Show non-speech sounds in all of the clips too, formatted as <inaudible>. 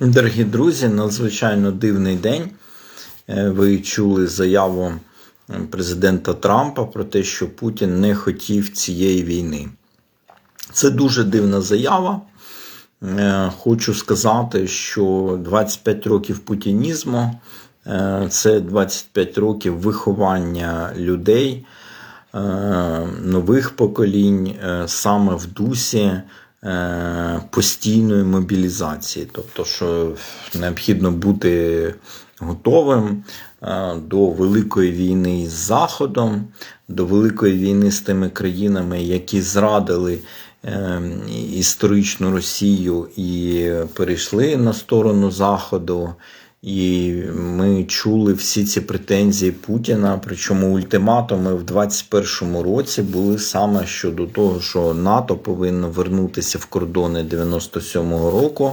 Дорогі друзі, надзвичайно дивний день. Е, Ви чули заяву президента Трампа про те, що Путін не хотів цієї війни. Це дуже дивна заява. Е, Хочу сказати, що 25 років путінізму е, це 25 років виховання людей, нових поколінь саме в дусі постійної мобілізації. Тобто, що необхідно бути готовим е, до великої війни з Заходом, до великої війни з тими країнами, які зрадили е, історичну Росію і перейшли на сторону Заходу. І ми чули всі ці претензії Путіна. Причому ультиматуми в 21-му році були саме щодо того, що НАТО повинно вернутися в кордони 97-го року,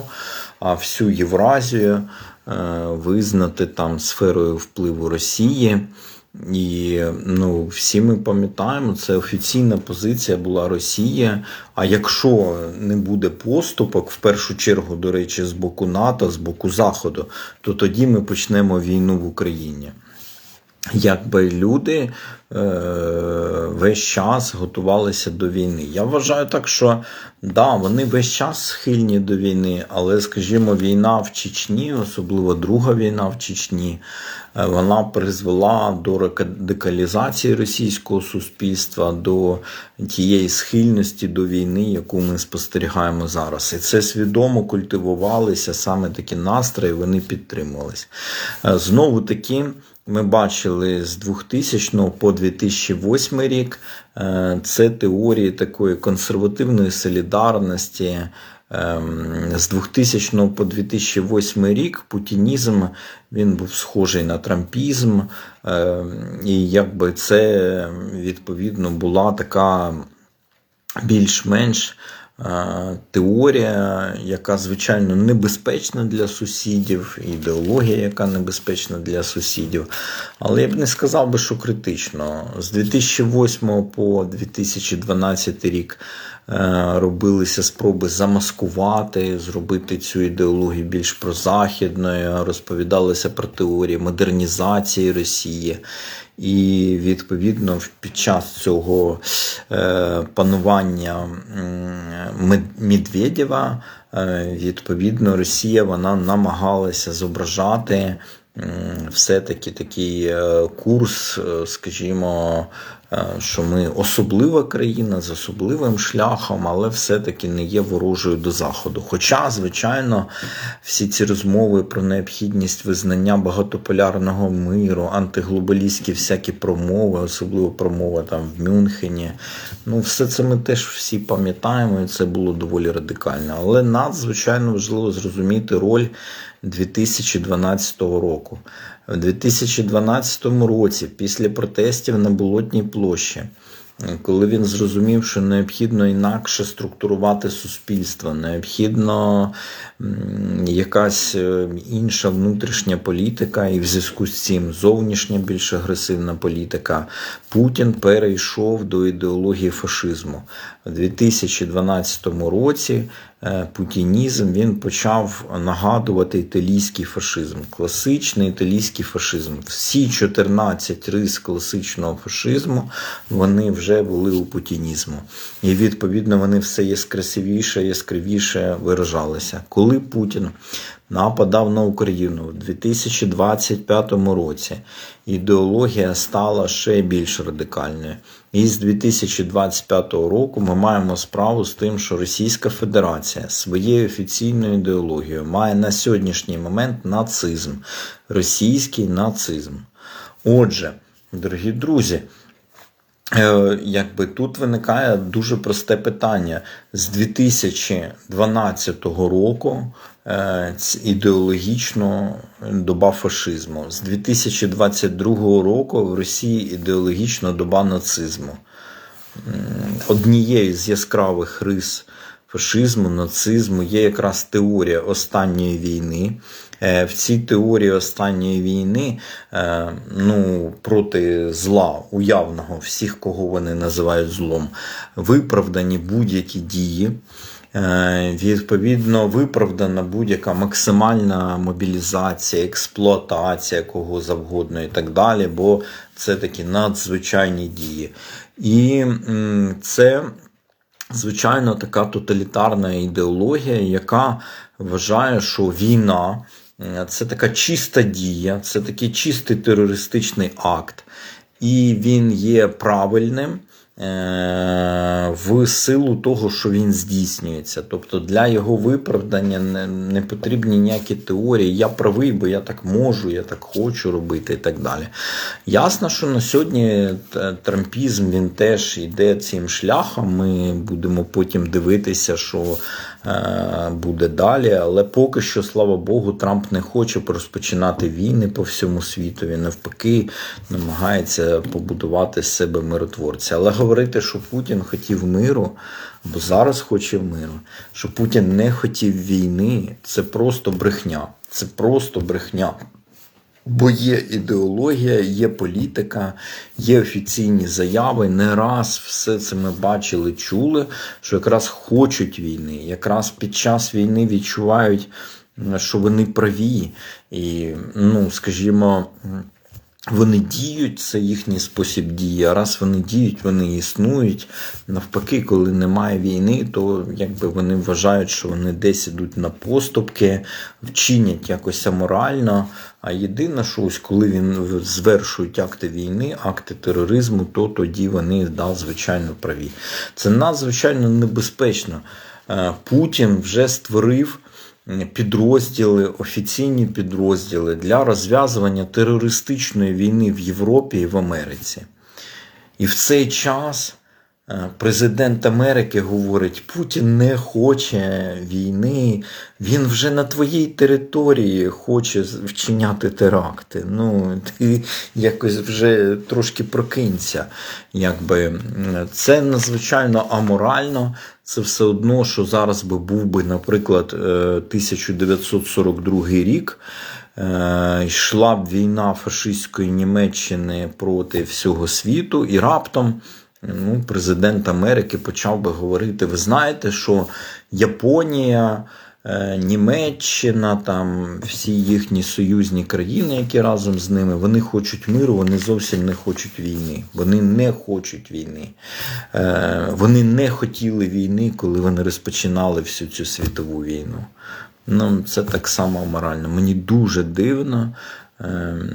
а всю Євразію е, визнати там сферою впливу Росії. І ну, всі ми пам'ятаємо, це офіційна позиція була Росія. А якщо не буде поступок, в першу чергу, до речі, з боку НАТО, з боку Заходу, то тоді ми почнемо війну в Україні. Якби люди е, весь час готувалися до війни. Я вважаю так, що да, вони весь час схильні до війни, але, скажімо, війна в Чечні, особливо друга війна в Чечні, е, вона призвела до радикалізації російського суспільства, до тієї схильності до війни, яку ми спостерігаємо зараз. І це свідомо культивувалися саме такі настрої, вони підтримувалися. Е, Знову таки. Ми бачили з 2000 по 2008 рік е, це теорії такої консервативної солідарності. Ем, З 2000 по 2008 рік путінізм він був схожий на трампізм, ем, і якби це відповідно була така більш-менш теорія, яка звичайно небезпечна для сусідів, ідеологія, яка небезпечна для сусідів. Але я б не сказав би, що критично. З 2008 по 2012 рік е, робилися спроби замаскувати, зробити цю ідеологію більш прозахідною, розповідалося про теорії модернізації Росії. І відповідно під час цього е, панування Медведєва, е, відповідно, Росія вона намагалася зображати все-таки такий е, курс, е, скажімо, е, що ми особлива країна з особливим шляхом, але все-таки не є ворожою до Заходу. Хоча, звичайно, всі ці розмови про необхідність визнання багатополярного миру, антиглобалістські всякі промови, особливо промова там в Мюнхені. Ну, все це ми теж всі пам'ятаємо, і це було доволі радикально. Але надзвичайно важливо зрозуміти роль 2012 року. У 2012 році, після протестів на Болотній площі, коли він зрозумів, що необхідно інакше структурувати суспільство, необхідно якась е, інша внутрішня політика, і в зв'язку з цим зовнішня більш агресивна політика, Путін перейшов до ідеології фашизму. У 2012 році е, путінізм він почав нагадувати італійський фашизм, класичний італійський фашизм. Всі 14 рис класичного фашизму вони вже були у путінізму. І відповідно вони все яскравіше, яскравіше виражалися. Коли Путін нападав на Україну в 2025 році, ідеологія стала ще більш радикальною. І з 2025 року ми маємо справу з тим, що Російська Федерація своєю офіційною ідеологією має на сьогоднішній момент нацизм, російський нацизм. Отже, дорогі друзі, Е, Якби тут виникає дуже просте питання. З 2012 року ідеологічно доба фашизму, з 2022 року в Росії ідеологічно доба нацизму. Однією з яскравих рис фашизму, нацизму є якраз теорія останньої війни. Е, В цій теорії останньої війни е, ну, проти зла уявного, всіх, кого вони називають злом, виправдані будь-які дії. Е, Відповідно, виправдана будь-яка максимальна мобілізація, експлуатація кого завгодно і так далі, бо це такі надзвичайні дії. І це. Звичайно, така тоталітарна ідеологія, яка вважає, що війна е, це така чиста дія, це такий чистий терористичний акт, і він є правильним. Е, В силу того, що він здійснюється. Тобто для його виправдання не, не потрібні ніякі теорії. Я правий, бо я так можу, я так хочу робити і так далі. Ясно, що на сьогодні трампізм він теж йде цим шляхом. Ми будемо потім дивитися, що буде далі. Але поки що, слава Богу, Трамп не хоче розпочинати війни по всьому світу. Він навпаки намагається побудувати з себе миротворця. Але говорити, що Путін хотів миру, або зараз хоче миру, що Путін не хотів війни, це просто брехня. Це просто брехня. Бо є ідеологія, є політика, є офіційні заяви. Не раз все це ми бачили, чули, що якраз хочуть війни, якраз під час війни відчувають, що вони праві. І, ну, скажімо, вони діють, це їхній спосіб дії. А раз вони діють, вони існують. Навпаки, коли немає війни, то якби вони вважають, що вони десь ідуть на поступки, вчинять якось аморально. А єдине, що ось коли він звершують акти війни, акти тероризму, то тоді вони да, звичайно праві. Це надзвичайно небезпечно. Е, Путін вже створив підрозділи, офіційні підрозділи для розв'язування терористичної війни в Європі і в Америці. І в цей час е, президент Америки говорить: Путін не хоче війни, він вже на твоїй території хоче вчиняти теракти. Ну, <laughs> ти якось вже трошки прокинься. Якби. Це надзвичайно аморально. Це все одно, що зараз би був би, наприклад, е, 1942 рік. Е, Йшла б війна фашистської Німеччини проти всього світу, і раптом ну, президент Америки почав би говорити: ви знаєте, що Японія, е, Німеччина, там всі їхні союзні країни, які разом з ними, вони хочуть миру, вони зовсім не хочуть війни. Вони не хочуть війни. Е, Вони не хотіли війни, коли вони розпочинали всю цю світову війну. Ну, це так само морально. Мені дуже дивно. Ем,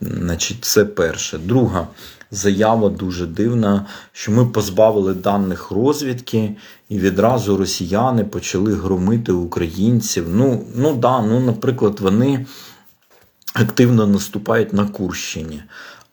Значить, це перше. Друга заява дуже дивна, що ми позбавили даних розвідки, і відразу росіяни почали громити українців. Ну, ну да, ну, наприклад, вони активно наступають на Курщині.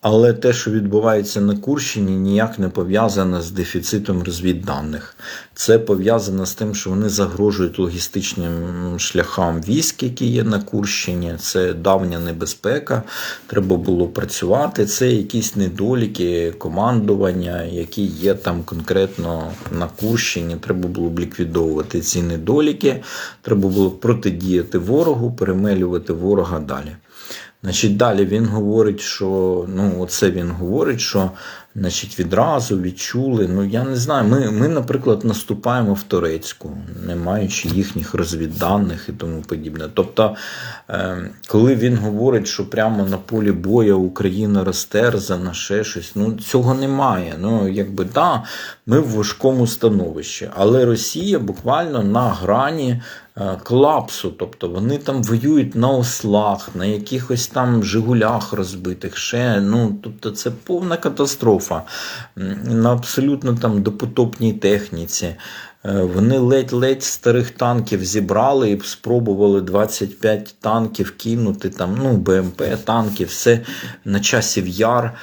Але те, що відбувається на Курщині, ніяк не пов'язане з дефіцитом розвідданих. Це пов'язано з тим, що вони загрожують логістичним шляхам військ, які є на Курщині. Це давня небезпека. Треба було працювати. Це якісь недоліки командування, які є там конкретно на Курщині. Треба було б ліквідовувати ці недоліки. Треба було протидіяти ворогу, перемелювати ворога далі. Значить, далі він говорить, що ну, оце він говорить, що значить, відразу відчули. Ну, я не знаю, ми, ми, наприклад, наступаємо в Турецьку, не маючи їхніх розвідданих і тому подібне. Тобто, е, коли він говорить, що прямо на полі бою Україна розтерзана, ще щось, ну цього немає. Ну, якби да, ми в важкому становищі, але Росія буквально на грані. е, Колапсу, тобто вони там воюють на ослах, на якихось там Жигулях розбитих, ще ну тобто це повна катастрофа М, на абсолютно там допотопній техніці. Е, Вони ледь-ледь старих танків зібрали і спробували 25 танків кинути, там, ну, БМП, танки, все на часів яр,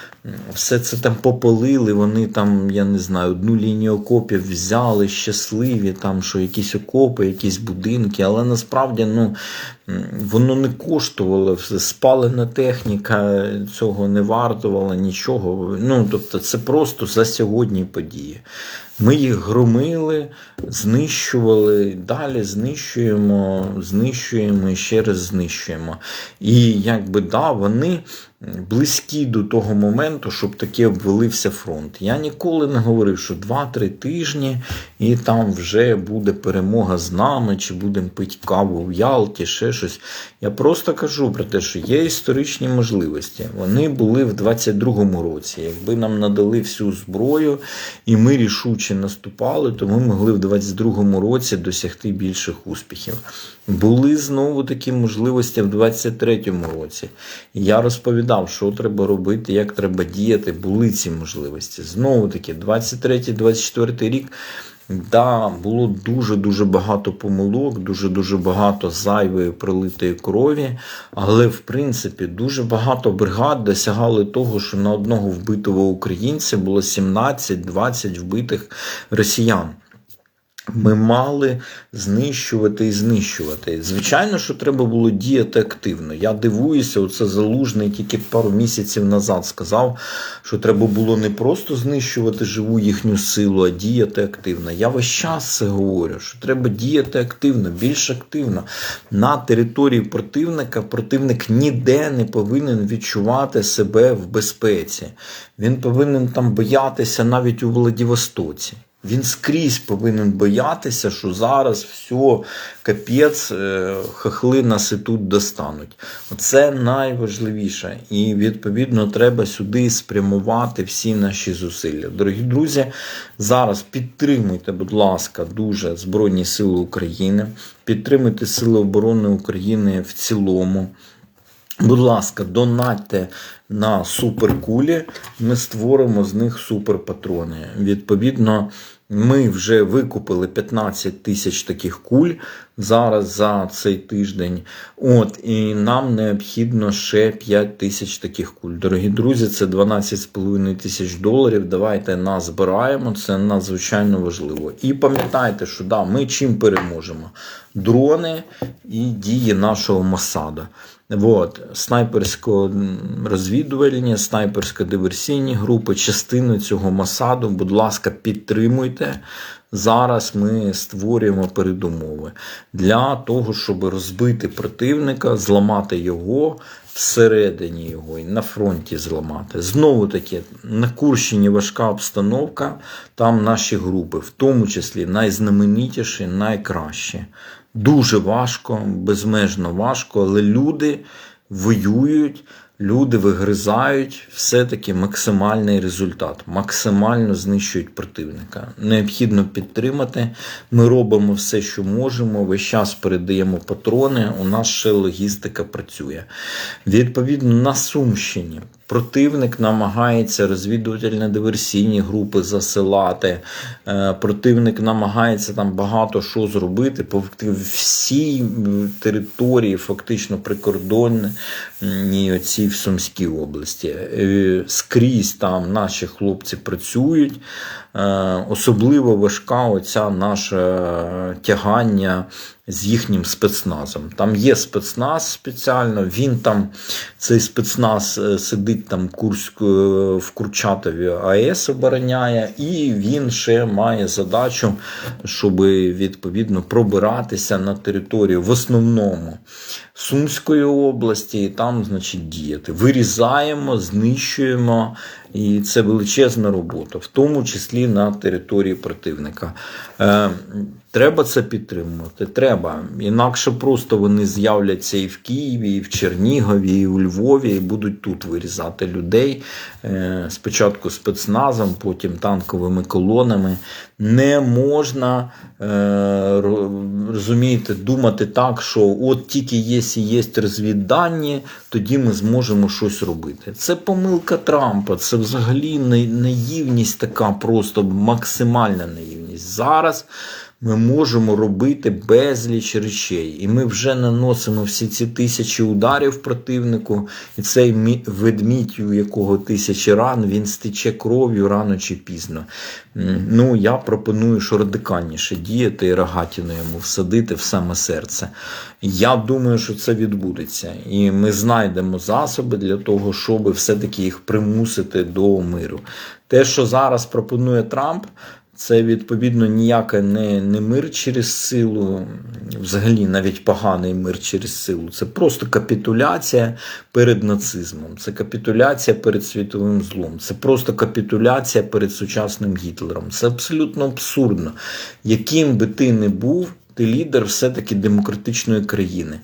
все це там попалили. Вони там, я не знаю, одну лінію окопів взяли, щасливі, там, що якісь окопи, якісь будинки, але насправді ну, воно не коштувало, спалена техніка цього не вартувала нічого. Ну, тобто, це просто за сьогодні події. Ми їх громили, знищували, далі знищуємо, знищуємо і ще раз знищуємо. І якби да, вони близькі до того моменту, щоб таке обвалився фронт. Я ніколи не говорив, що 2-3 тижні і там вже буде перемога з нами, чи будемо пити каву в Ялті, ще щось. Я просто кажу про те, що є історичні можливості. Вони були в 22-му році. Якби нам надали всю зброю і ми рішуче наступали, то ми могли в 22-му році досягти більших успіхів. Були знову такі можливості в 23-му році. Я розповідав, що треба робити, як треба діяти. Були ці можливості. Знову таки, 23-24 рік. Да, було дуже-дуже багато помилок, дуже-дуже багато зайвої пролитої крові, але в принципі дуже багато бригад досягали того, що на одного вбитого українця було 17-20 вбитих росіян. Ми мали знищувати і знищувати. Звичайно, що треба було діяти активно. Я дивуюся, оце залужний тільки пару місяців назад сказав, що треба було не просто знищувати живу їхню силу, а діяти активно. Я весь час це говорю, що треба діяти активно, більш активно. На території противника противник ніде не повинен відчувати себе в безпеці. Він повинен там боятися навіть у Владивостоці. Він скрізь повинен боятися, що зараз все, капець, е, хахли нас і тут достануть. Це найважливіше. І відповідно треба сюди спрямувати всі наші зусилля. Дорогі друзі, зараз підтримуйте, будь ласка, дуже Збройні Сили України, підтримуйте Сили оборони України в цілому. Будь ласка, донатьте на суперкулі, ми створимо з них суперпатрони. Відповідно, ми вже викупили 15 тисяч таких куль зараз за цей тиждень. От, І нам необхідно ще 5 тисяч таких куль. Дорогі друзі, це 12,5 тисяч доларів. Давайте назбираємо, це надзвичайно важливо. І пам'ятайте, що да, ми чим переможемо? Дрони і дії нашого Масада. Вот, снайперсько-розвідувальні, снайперсько-диверсійні групи, частини цього Масаду, будь ласка, підтримуйте. Зараз ми створюємо передумови для того, щоб розбити противника, зламати його всередині його і на фронті зламати. Знову таки, на Курщині важка обстановка, там наші групи, в тому числі найзнаменітіші, найкращі. Дуже важко, безмежно важко, але люди воюють, люди вигризають все-таки максимальний результат, максимально знищують противника. Необхідно підтримати. Ми робимо все, що можемо. Весь час передаємо патрони. У нас ще логістика працює. Відповідно, на Сумщині. Противник намагається розвідувальні-диверсійні групи засилати. Е, противник намагається там багато що зробити. По всій території, фактично прикордонні оці в Сумській області. Е, скрізь там наші хлопці працюють. Е, особливо важка оця наше тягання з їхнім спецназом. Там є спецназ спеціально, він там, цей спецназ е, сидить там Курськ, е, в Курчатові АЕС обороняє, і він ще має задачу, щоб відповідно пробиратися на територію в основному Сумської області, і там, значить, діяти. Вирізаємо, знищуємо. І це величезна робота, в тому числі на території противника. Треба це підтримувати. Треба. Інакше просто вони з'являться і в Києві, і в Чернігові, і у Львові, і будуть тут вирізати людей. Е, спочатку спецназом, потім танковими колонами. Не можна е, розумієте, думати так, що от тільки є і є розвіддані, тоді ми зможемо щось робити. Це помилка Трампа, це взагалі наївність така, просто максимальна наївність. Зараз ми можемо робити безліч речей. І ми вже наносимо всі ці тисячі ударів противнику, і цей ведмідь, у якого тисячі ран, він стече кров'ю рано чи пізно. Ну, Я пропоную, що радикальніше діяти і рогатіну йому всадити в саме серце. Я думаю, що це відбудеться. І ми знайдемо засоби для того, щоб все-таки їх примусити до миру. Те, що зараз пропонує Трамп. Це відповідно ніяке не, не мир через силу, взагалі навіть поганий мир через силу. Це просто капітуляція перед нацизмом, це капітуляція перед світовим злом, це просто капітуляція перед сучасним Гітлером. Це абсолютно абсурдно. Яким би ти не був, ти лідер все-таки демократичної країни.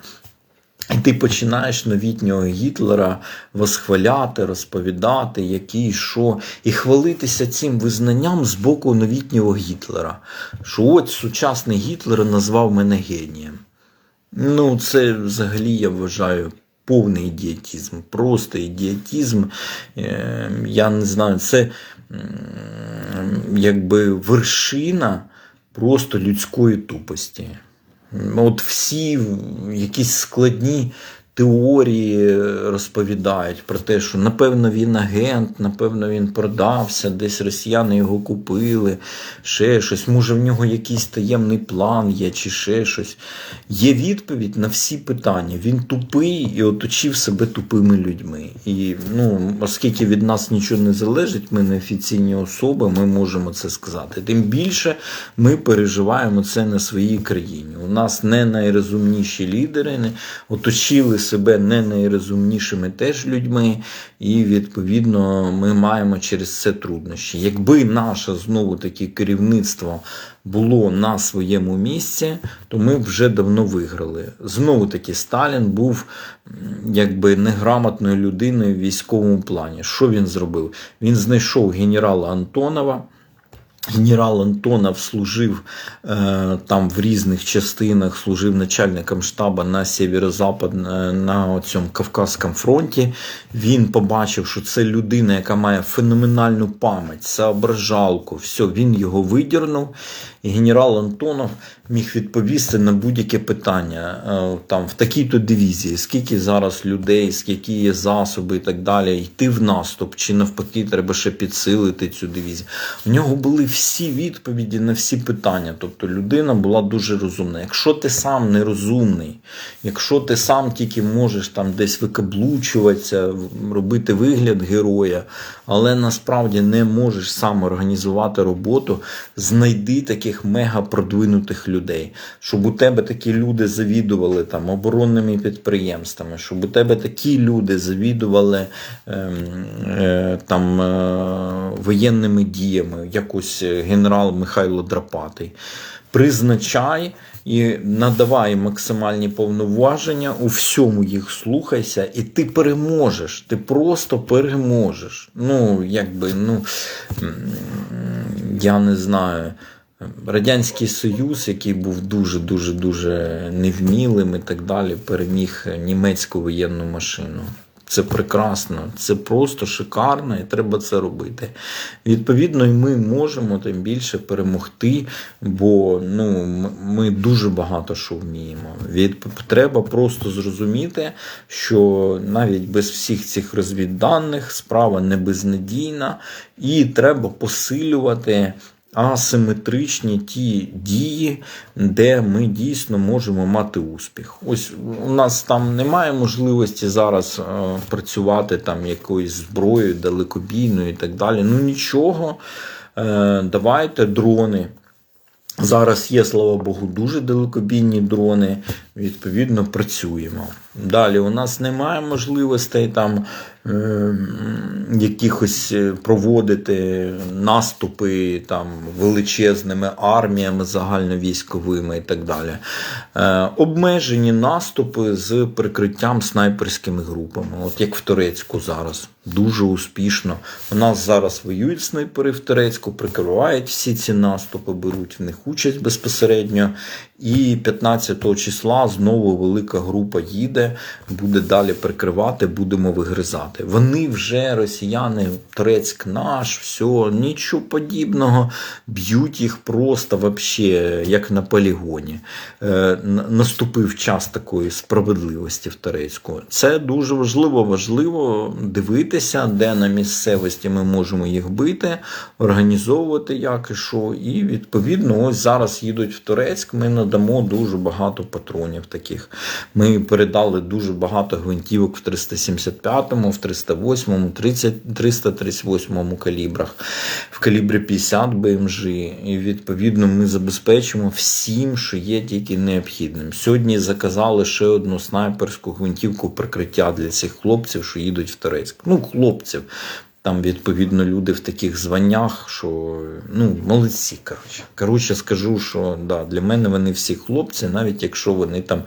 І ти починаєш новітнього Гітлера восхваляти, розповідати, який, що, і хвалитися цим визнанням з боку новітнього Гітлера. Що от сучасний Гітлер назвав мене генієм. Ну, це взагалі я вважаю. Повний ідіотизм, просто ідіотизм. Е, Я не знаю, це якби вершина просто людської тупості. От всі якісь складні теорії розповідають про те, що напевно він агент, напевно, він продався, десь росіяни його купили, ще щось. Може, в нього якийсь таємний план є, чи ще щось. Є відповідь на всі питання. Він тупий і оточив себе тупими людьми. І ну, оскільки від нас нічого не залежить, ми не офіційні особи, ми можемо це сказати. Тим більше ми переживаємо це на своїй країні. У нас не найрозумніші лідери, не оточили себе не найрозумнішими теж людьми, і відповідно ми маємо через це труднощі. Якби наше знову таки керівництво було на своєму місці, то ми вже давно виграли. Знову таки, Сталін був якби неграмотною людиною в військовому плані. Що він зробив? Він знайшов генерала Антонова. Генерал Антонов служив е, там в різних частинах, служив начальником штабу на сєвєро-запад на, на цьому Кавказькому фронті. Він побачив, що це людина, яка має феноменальну пам'ять, соображалку. Все, він його видірнув. І генерал Антонов міг відповісти на будь-яке питання е, там в такій-то дивізії, скільки зараз людей, скільки є засоби і так далі, йти в наступ, чи навпаки, треба ще підсилити цю дивізію. У нього були всі відповіді на всі питання. Тобто людина була дуже розумна. Якщо ти сам не розумний, якщо ти сам тільки можеш там десь викаблучуватися, робити вигляд героя, але насправді не можеш сам організувати роботу, знайди таких мега продвинутих людей, щоб у тебе такі люди завідували там оборонними підприємствами, щоб у тебе такі люди завідували ем, е, там е, воєнними діями, якось генерал Михайло Драпатий. Призначай і надавай максимальні повноваження, у всьому їх слухайся, і ти переможеш. Ти просто переможеш. Ну, якби, ну я не знаю. Радянський Союз, який був дуже дуже дуже невмілим і так далі, переміг німецьку воєнну машину. Це прекрасно, це просто шикарно, і треба це робити. Відповідно, і ми можемо тим більше перемогти, бо ну, ми дуже багато що вміємо. Від, треба просто зрозуміти, що навіть без всіх цих розвідданих справа не безнадійна, і треба посилювати асиметричні ті дії, де ми дійсно можемо мати успіх. Ось у нас там немає можливості зараз е, працювати там якоюсь зброєю далекобійною і так далі. Ну нічого, е, давайте дрони. Зараз є, слава Богу, дуже далекобійні дрони. Відповідно, працюємо. Далі у нас немає можливостей там е, якихось проводити наступи там величезними арміями загальновійськовими і так далі. Е, обмежені наступи з прикриттям снайперськими групами, от як в Турецьку зараз. Дуже успішно. У нас зараз воюють снайпери в Турецьку, прикривають всі ці наступи, беруть в них участь безпосередньо. І 15 числа знову велика група їде, буде далі прикривати, будемо вигризати. Вони вже росіяни, Турецьк наш, все, нічого подібного, б'ють їх просто вообще, як на полігоні. Е, наступив час такої справедливості в Турецьку. Це дуже важливо, важливо дивитися, де на місцевості ми можемо їх бити, організовувати як і що. І відповідно, ось зараз їдуть в Турецьк. Ми на надамо дуже багато патронів таких. Ми передали дуже багато гвинтівок в 375-му, в 308-му, 338-му калібрах, в калібрі 50 БМЖ. І відповідно ми забезпечимо всім, що є тільки необхідним. Сьогодні заказали ще одну снайперську гвинтівку прикриття для цих хлопців, що їдуть в Торецьк. Ну, хлопців. Там, відповідно, люди в таких званнях, що ну, молодці. Коротше, коротше скажу, що да, для мене вони всі хлопці, навіть якщо вони там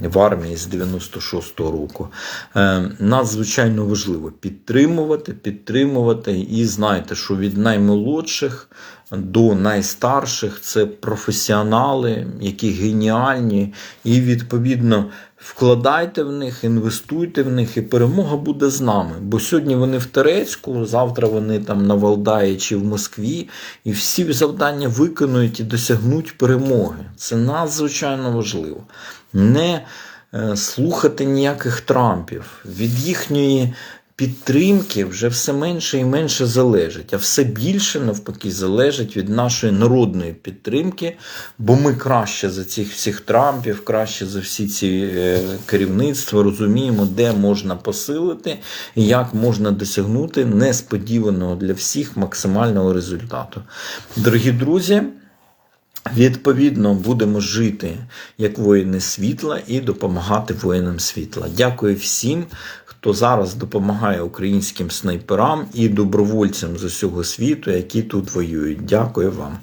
в армії з 96-го року. Е, нас, звичайно, важливо підтримувати, підтримувати. І знайте, що від наймолодших до найстарших це професіонали, які геніальні, і відповідно. Вкладайте в них, інвестуйте в них, і перемога буде з нами. Бо сьогодні вони в Терецьку, завтра вони там на Валдаї чи в Москві, і всі завдання виконують і досягнуть перемоги. Це надзвичайно важливо. Не е, слухати ніяких Трампів. Від їхньої підтримки вже все менше і менше залежить, а все більше навпаки залежить від нашої народної підтримки, бо ми краще за цих всіх Трампів, краще за всі ці е, керівництва розуміємо, де можна посилити і як можна досягнути несподіваного для всіх максимального результату. Дорогі друзі. Відповідно, будемо жити як воїни світла і допомагати воїнам світла. Дякую всім, хто зараз допомагає українським снайперам і добровольцям з усього світу, які тут воюють. Дякую вам.